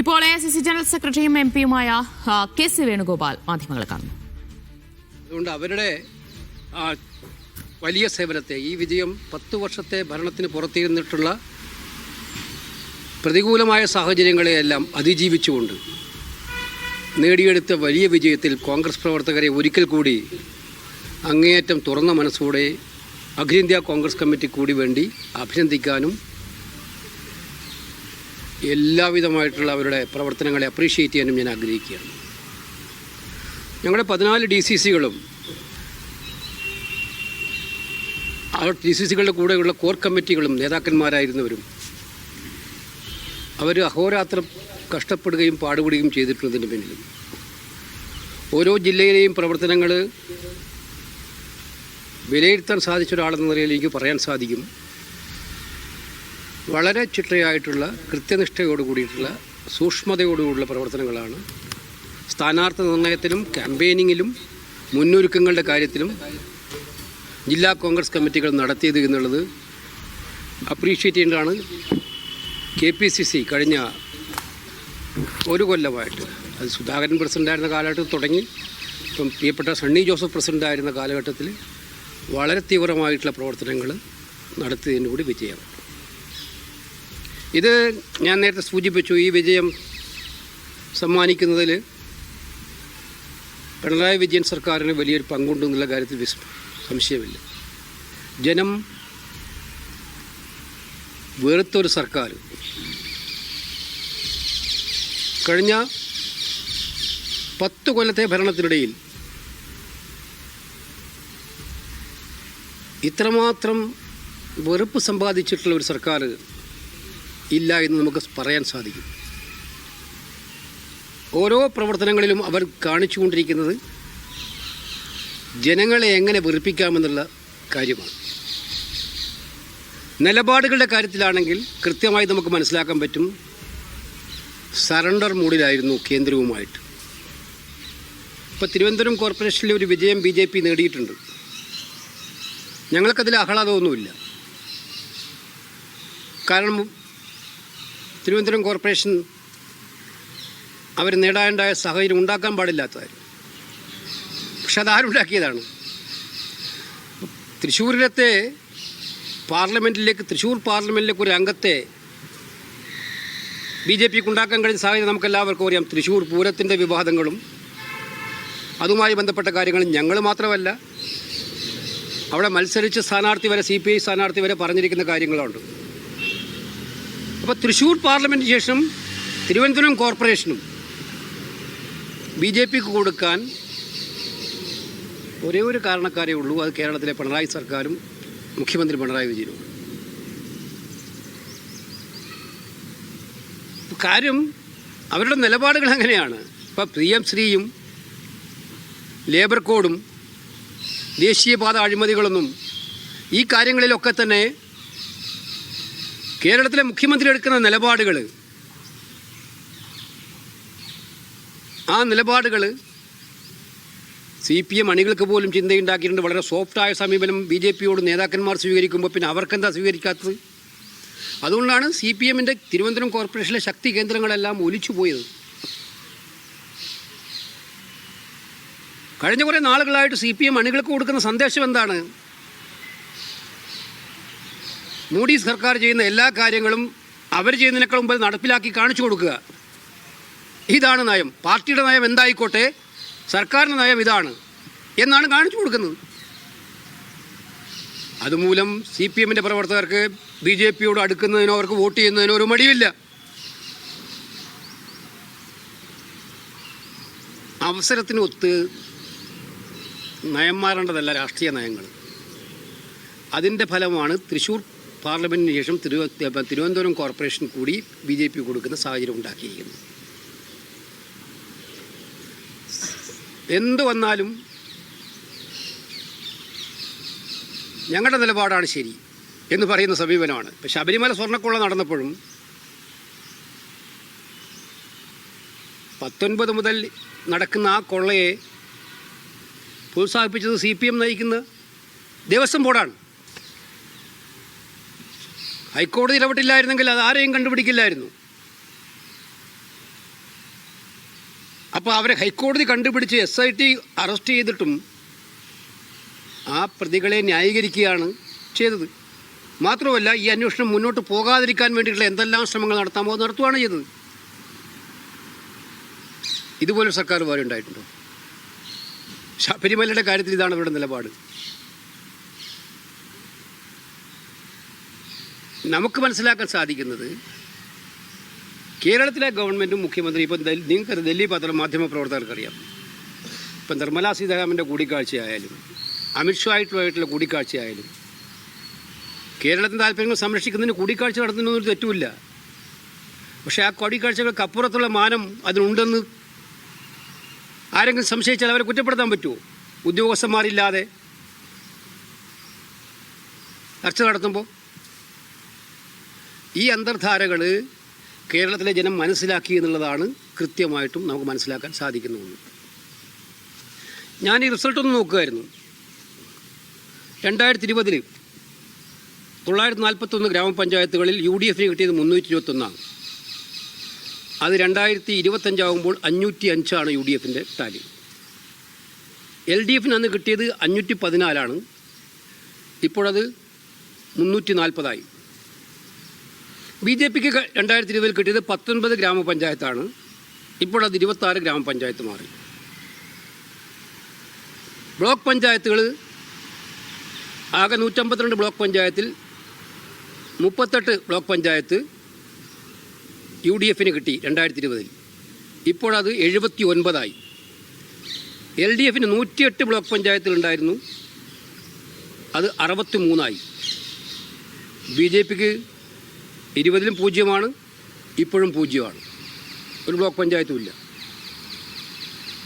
ഇപ്പോൾ A C C general സെക്രട്ടറിയും M പിയുമായ കെ സി വേണുഗോപാൽ മാധ്യമങ്ങളെ കാണുന്നു. അതുകൊണ്ട് അവരുടെ വലിയ സേവനത്തെ ഈ വിജയം പത്ത് വർഷത്തെ ഭരണത്തിന് പുറത്തിരുന്നിട്ടുള്ള പ്രതികൂലമായ സാഹചര്യങ്ങളെയെല്ലാം അതിജീവിച്ചുകൊണ്ട് നേടിയെടുത്ത വലിയ വിജയത്തിൽ കോൺഗ്രസ് പ്രവർത്തകരെ ഒരിക്കൽ കൂടി അങ്ങേയറ്റം തുറന്ന മനസ്സോടെ അഖിലേന്ത്യാ കോൺഗ്രസ് കമ്മിറ്റി കൂടി വേണ്ടി അഭിനന്ദിക്കാനും എല്ലാവിധമായിട്ടുള്ള അവരുടെ പ്രവർത്തനങ്ങളെ അപ്രീഷിയേറ്റ് ചെയ്യാനും ഞാൻ ആഗ്രഹിക്കുകയാണ്. ഞങ്ങളുടെ പതിനാല് ഡി സി സികളും ആ ഡി സി സികളുടെ കൂടെയുള്ള കോർ കമ്മിറ്റികളും നേതാക്കന്മാരായിരുന്നവരും അവർ അഹോരാത്രം കഷ്ടപ്പെടുകയും പാടുപെടുകയും ചെയ്തിട്ടുള്ളതിന്റെ പിന്നിലും. ഓരോ ജില്ലയിലെയും പ്രവർത്തനങ്ങൾ വിലയിരുത്താൻ സാധിച്ച ഒരാളെന്ന നിലയിൽ എനിക്ക് പറയാൻ സാധിക്കും. വളരെ ചിട്ടയായിട്ടുള്ള കൃത്യനിഷ്ഠയോട് കൂടിയിട്ടുള്ള സൂക്ഷ്മതയോടുകൂടിയുള്ള പ്രവർത്തനങ്ങളാണ്. സ്ഥാനാർത്ഥി നിർണയത്തിലും ക്യാമ്പയിനിങ്ങിലും മുന്നൊരുക്കങ്ങളുടെ കാര്യത്തിലും ജില്ലാ കോൺഗ്രസ് കമ്മിറ്റികൾ നടത്തിയത് എന്നുള്ളത് അപ്രീഷിയേറ്റ് ചെയ്യേണ്ടതാണ് കെ പി സി സി കഴിഞ്ഞ ഒരു കൊല്ലമായിട്ട് അത് സുധാകരൻ പ്രസിഡന്റായിരുന്ന കാലഘട്ടത്തിൽ തുടങ്ങി ഇപ്പം പ്രിയപ്പെട്ട സണ്ണി ജോസഫ് പ്രസിഡന്റായിരുന്ന കാലഘട്ടത്തിൽ വളരെ തീവ്രമായിട്ടുള്ള പ്രവർത്തനങ്ങൾ നടത്തിയതിന്റെ കൂടി വിജയം ഇത് ഞാൻ നേരത്തെ സൂചിപ്പിച്ചു ഈ വിജയം സമ്മാനിക്കുന്നതിൽ പിണറായി വിജയൻ സർക്കാരിന് വലിയൊരു പങ്കുണ്ടെന്നുള്ള കാര്യത്തിൽ വിസ് സംശയമില്ല. ജനം വെറുത്തൊരു സർക്കാർ. കഴിഞ്ഞ പത്ത് കൊല്ലത്തെ ഭരണത്തിനിടയിൽ ഇത്രമാത്രം വെറുപ്പ് സമ്പാദിച്ചിട്ടുള്ള ഒരു സർക്കാർ ഇല്ല എന്ന് നമുക്ക് പറയാൻ സാധിക്കും. ഓരോ പ്രവർത്തനങ്ങളിലും അവർ കാണിച്ചുകൊണ്ടിരിക്കുന്നത് ജനങ്ങളെ എങ്ങനെ വെറുപ്പിക്കാമെന്നുള്ള കാര്യമാണ്. നിലപാടുകളുടെ കാര്യത്തിലാണെങ്കിൽ കൃത്യമായി നമുക്ക് മനസ്സിലാക്കാൻ പറ്റും സറണ്ടർ മൂഡിലായിരുന്നു കേന്ദ്രവുമായിട്ട്. ഇപ്പോൾ തിരുവനന്തപുരം കോർപ്പറേഷനിലെ ഒരു വിജയം ബി ജെ പി നേടിയിട്ടുണ്ട്. ഞങ്ങൾക്കതിൽ ആഹ്ലാദമൊന്നുമില്ല. കാരണം തിരുവനന്തപുരം കോർപ്പറേഷൻ അവർ നേടാനുണ്ടായ സാഹചര്യം ഉണ്ടാക്കാൻ പാടില്ലാത്തതായിരുന്നു. പക്ഷെ അതാരുണ്ടാക്കിയതാണ് തൃശ്ശൂരിലത്തെ പാർലമെന്റിലേക്ക് തൃശ്ശൂർ പാർലമെന്റിലേക്ക് ഒരു അംഗത്തെ ബി ജെ പിക്ക് ഉണ്ടാക്കാൻ കഴിയുന്ന സാഹചര്യം നമുക്കെല്ലാവർക്കും അറിയാം. തൃശ്ശൂർ പൂരത്തിന്റെ വിവാദങ്ങളും അതുമായി ബന്ധപ്പെട്ട കാര്യങ്ങളും ഞങ്ങൾ മാത്രമല്ല അവിടെ മത്സരിച്ച സ്ഥാനാർത്ഥി വരെ സി പി ഐ സ്ഥാനാർത്ഥി വരെ പറഞ്ഞിരിക്കുന്ന കാര്യങ്ങളുണ്ട്. അപ്പോൾ തൃശ്ശൂർ പാർലമെന്റിന് ശേഷം തിരുവനന്തപുരം കോർപ്പറേഷനും ബി ജെ പിക്ക് കൊടുക്കാൻ ഒരേ ഒരു കാരണക്കാരേ ഉള്ളൂ. അത് കേരളത്തിലെ പിണറായി സർക്കാരും മുഖ്യമന്ത്രി പിണറായി വിജയനും. കാര്യം അവരുടെ നിലപാടുകൾ എങ്ങനെയാണ് ഇപ്പോൾ പി എം ശ്രീയും ലേബർ കോഡും ദേശീയപാത അഴിമതികളൊന്നും ഈ കാര്യങ്ങളിലൊക്കെ തന്നെ കേരളത്തിലെ മുഖ്യമന്ത്രി എടുക്കുന്ന നിലപാടുകൾ ആ നിലപാടുകൾ സി പി എം അണികൾക്ക് പോലും ചിന്തയുണ്ടാക്കിയിട്ടുണ്ട്. വളരെ സോഫ്റ്റായ സമീപനം ബി ജെ പിയോട് നേതാക്കന്മാർ സ്വീകരിക്കുമ്പോൾ പിന്നെ അവർക്കെന്താ സ്വീകരിക്കാത്തത്? അതുകൊണ്ടാണ് സി പി എമ്മിന്റെ തിരുവനന്തപുരം കോർപ്പറേഷനിലെ ശക്തി കേന്ദ്രങ്ങളെല്ലാം ഒലിച്ചു പോയത്. കഴിഞ്ഞ കുറേ നാളുകളായിട്ട് സി പി എം അണികൾക്ക് കൊടുക്കുന്ന സന്ദേശം എന്താണ്? മോഡി സർക്കാർ ചെയ്യുന്ന എല്ലാ കാര്യങ്ങളും അവർ ചെയ്യുന്നതിനേക്കാൾ മുമ്പ് നടപ്പിലാക്കി കാണിച്ചു കൊടുക്കുക. ഇതാണ് നയം. പാർട്ടിയുടെ നയം എന്തായിക്കോട്ടെ സർക്കാരിന്റെ നയം ഇതാണ് എന്നാണ് കാണിച്ചു കൊടുക്കുന്നത്. അതുമൂലം സി പി എമ്മിന്റെ പ്രവർത്തകർക്ക് ബി ജെ പിയോട് അടുക്കുന്നതിനോ അവർക്ക് വോട്ട് ചെയ്യുന്നതിനോ ഒരു മടിയില്ല അവസരത്തിനൊത്ത് നയം മാറേണ്ടതല്ല രാഷ്ട്രീയ നയങ്ങൾ. അതിന്റെ ഫലമാണ് തൃശ്ശൂർ പാർലമെന്റിന് ശേഷം തിരുവ തിരുവനന്തപുരം കോർപ്പറേഷൻ കൂടി ബി ജെ പി കൊടുക്കുന്ന സാഹചര്യം ഉണ്ടാക്കിയിരിക്കുന്നു. എന്തു വന്നാലും ഞങ്ങളുടെ നിലപാടാണ് ശരി എന്ന് പറയുന്ന സമീപനമാണ്. ഇപ്പം ശബരിമല സ്വർണക്കൊള്ള നടന്നപ്പോഴും പത്തൊൻപത് മുതൽ നടക്കുന്ന ആ കൊള്ളയെ പ്രോത്സാഹിപ്പിച്ചത് സി പി എം നയിക്കുന്ന ദേവസ്വം ബോർഡാണ്. ഹൈക്കോടതി ഇടപെട്ടില്ലായിരുന്നെങ്കിൽ അത് ആരെയും കണ്ടുപിടിക്കില്ലായിരുന്നു. അപ്പോൾ അവരെ ഹൈക്കോടതി കണ്ടുപിടിച്ച് എസ് ഐ ടി അറസ്റ്റ് ചെയ്തിട്ടും ആ പ്രതികളെ ന്യായീകരിക്കുകയാണ് ചെയ്തത്. മാത്രമല്ല ഈ അന്വേഷണം മുന്നോട്ട് പോകാതിരിക്കാൻ വേണ്ടിയിട്ടുള്ള എന്തെല്ലാം ശ്രമങ്ങൾ നടത്താമോ നടത്തുകയാണ് ചെയ്തത്. ഇതുപോലൊരു സർക്കാർ വേറെ ഉണ്ടായിട്ടുണ്ടോ? ശബരിമലയുടെ കാര്യത്തിൽ ഇതാണ് ഇവിടെ നിലപാട്. നമുക്ക് മനസ്സിലാക്കാൻ സാധിക്കുന്നത് കേരളത്തിലെ ഗവൺമെന്റും മുഖ്യമന്ത്രി ഇപ്പം നിങ്ങൾക്ക് ഡൽഹി പത്രം മാധ്യമ പ്രവർത്തകർക്കറിയാം ഇപ്പം നിർമ്മലാ സീതാരാമന്റെ കൂടിക്കാഴ്ചയായാലും അമിത്ഷായിട്ടുമായിട്ടുള്ള കൂടിക്കാഴ്ചയായാലും കേരളത്തിന്റെ താല്പര്യങ്ങൾ സംരക്ഷിക്കുന്നതിന് കൂടിക്കാഴ്ച നടത്തുന്നതിനൊരു തെറ്റുമില്ല. പക്ഷേ ആ കൂടിക്കാഴ്ചകൾക്ക് അപ്പുറത്തുള്ള മാനം അതിനുണ്ടെന്ന് ആരെങ്കിലും സംശയിച്ചാൽ അവരെ കുറ്റപ്പെടുത്താൻ പറ്റുമോ? ഉദ്യോഗസ്ഥന്മാരില്ലാതെ ചർച്ച നടത്തുമ്പോൾ ഈ അന്തർധാരകൾ കേരളത്തിലെ ജനം മനസ്സിലാക്കി എന്നുള്ളതാണ് കൃത്യമായിട്ടും നമുക്ക് മനസ്സിലാക്കാൻ സാധിക്കുന്ന ഒന്ന്. ഞാൻ ഈ റിസൾട്ട് ഒന്ന് നോക്കുമായിരുന്നു രണ്ടായിരത്തി ഇരുപതിൽ തൊള്ളായിരത്തി നാൽപ്പത്തൊന്ന് ഗ്രാമപഞ്ചായത്തുകളിൽ യു ഡി എഫിന് കിട്ടിയത് മുന്നൂറ്റി ഇരുപത്തൊന്നാണ് അത് രണ്ടായിരത്തി ഇരുപത്തഞ്ചാകുമ്പോൾ അഞ്ഞൂറ്റി അഞ്ചാണ് യു ഡി എഫിന്റെ ടാലി. എൽ ഡി എഫിന് അന്ന് കിട്ടിയത് അഞ്ഞൂറ്റി പതിനാലാണ് ഇപ്പോഴത് മുന്നൂറ്റി നാൽപ്പതായി ബി ജെ പിക്ക് രണ്ടായിരത്തി ഇരുപതിൽ കിട്ടിയത് പത്തൊൻപത് ഗ്രാമപഞ്ചായത്താണ്. ഇപ്പോൾ അത് ഇരുപത്താറ് ഗ്രാമപഞ്ചായത്ത് മാറി. ബ്ലോക്ക് പഞ്ചായത്തുകൾ ആകെ നൂറ്റമ്പത്തിരണ്ട് ബ്ലോക്ക് പഞ്ചായത്തിൽ മുപ്പത്തെട്ട് ബ്ലോക്ക് പഞ്ചായത്ത് യു ഡി എഫിന് കിട്ടി രണ്ടായിരത്തി ഇരുപതിൽ ഇപ്പോഴത് എഴുപത്തി ഒൻപതായി എൽ ഡി എഫിന് നൂറ്റിയെട്ട് ബ്ലോക്ക് പഞ്ചായത്തിലുണ്ടായിരുന്നു അത് അറുപത്തി മൂന്നായി ബി ജെ പിക്ക് ഇരുപതിലും പൂജ്യമാണ് ഇപ്പോഴും പൂജ്യമാണ്. ഒരു ബ്ലോക്ക് പഞ്ചായത്തും ഇല്ല.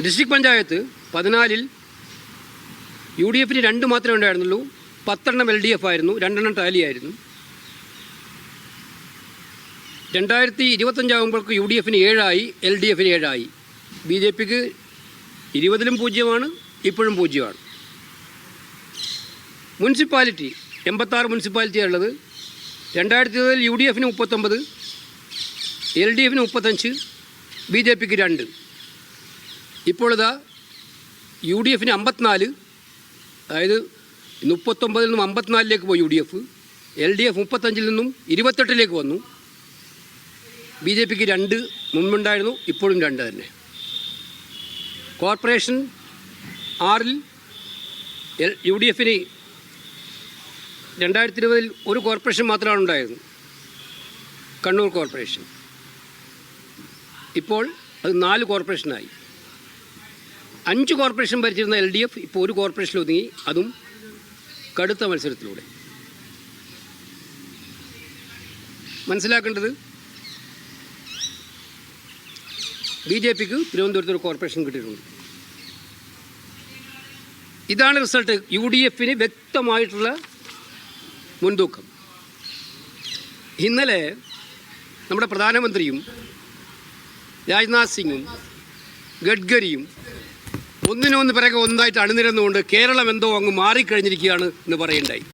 ഡിസ്ട്രിക്ട് പഞ്ചായത്ത് പതിനാലിൽ യു ഡി എഫിന് രണ്ട് മാത്രമേ ഉണ്ടായിരുന്നുള്ളൂ. പത്തെണ്ണം എൽ ഡി എഫ് ആയിരുന്നു രണ്ടെണ്ണം ടാലി ആയിരുന്നു. രണ്ടായിരത്തി ഇരുപത്തഞ്ചാകുമ്പോഴേക്ക് യു ഡി എഫിന് ഏഴായി എൽ ഡി എഫിന് ഏഴായി. ബി ജെ പിക്ക് ഇരുപതിലും പൂജ്യമാണ് ഇപ്പോഴും പൂജ്യമാണ്. മുനിസിപ്പാലിറ്റി എൺപത്താറ് മുനിസിപ്പാലിറ്റിയാണ് ഉള്ളത് രണ്ടായിരത്തി ഇരുപതിൽ യു ഡി എഫിന് മുപ്പത്തൊമ്പത് എൽ ഡി എഫിന് മുപ്പത്തഞ്ച് ബി ജെ പിക്ക് രണ്ട്. ഇപ്പോളിതാ യു ഡി എഫിന് അമ്പത്തിനാല് അതായത് മുപ്പത്തൊമ്പതിൽ നിന്നും അമ്പത്തിനാലിലേക്ക് പോയി U D F L D F മുപ്പത്തഞ്ചിൽ നിന്നും ഇരുപത്തെട്ടിലേക്ക് വന്നു. ബി ജെ പിക്ക് രണ്ട് മുമ്പുണ്ടായിരുന്നു ഇപ്പോഴും രണ്ട് തന്നെ. കോർപ്പറേഷൻ ആറിൽ യു ഡി എഫിന് രണ്ടായിരത്തി ഇരുപതിൽ ഒരു കോർപ്പറേഷൻ മാത്രമാണ് ഉണ്ടായിരുന്നത് കണ്ണൂർ കോർപ്പറേഷൻ. ഇപ്പോൾ അത് നാല് കോർപ്പറേഷനായി. അഞ്ച് കോർപ്പറേഷൻ ഭരിച്ചിരുന്ന എൽ ഡി എഫ് ഇപ്പോൾ ഒരു കോർപ്പറേഷൻ ഒതുങ്ങി അതും കടുത്ത മത്സരത്തിലൂടെ. മനസ്സിലാക്കേണ്ടത് ബി ജെ പിക്ക് തിരുവനന്തപുരത്ത് ഒരു കോർപ്പറേഷൻ കിട്ടിയിട്ടുണ്ട്. ഇതാണ് റിസൾട്ട് യു ഡി എഫിന് വ്യക്തമായിട്ടുള്ള മുൻതൂക്കം. ഇന്നലെ നമ്മുടെ പ്രധാനമന്ത്രിയും രാജ്നാഥ് സിംഗും ഗഡ്കരിയും ഒന്നിനൊന്ന് പിറകെ ഒന്നായിട്ട് അണിനിരന്നുകൊണ്ട് കേരളം എന്തോ അങ്ങ് മാറിക്കഴിഞ്ഞിരിക്കുകയാണ് എന്ന് പറയുണ്ടായി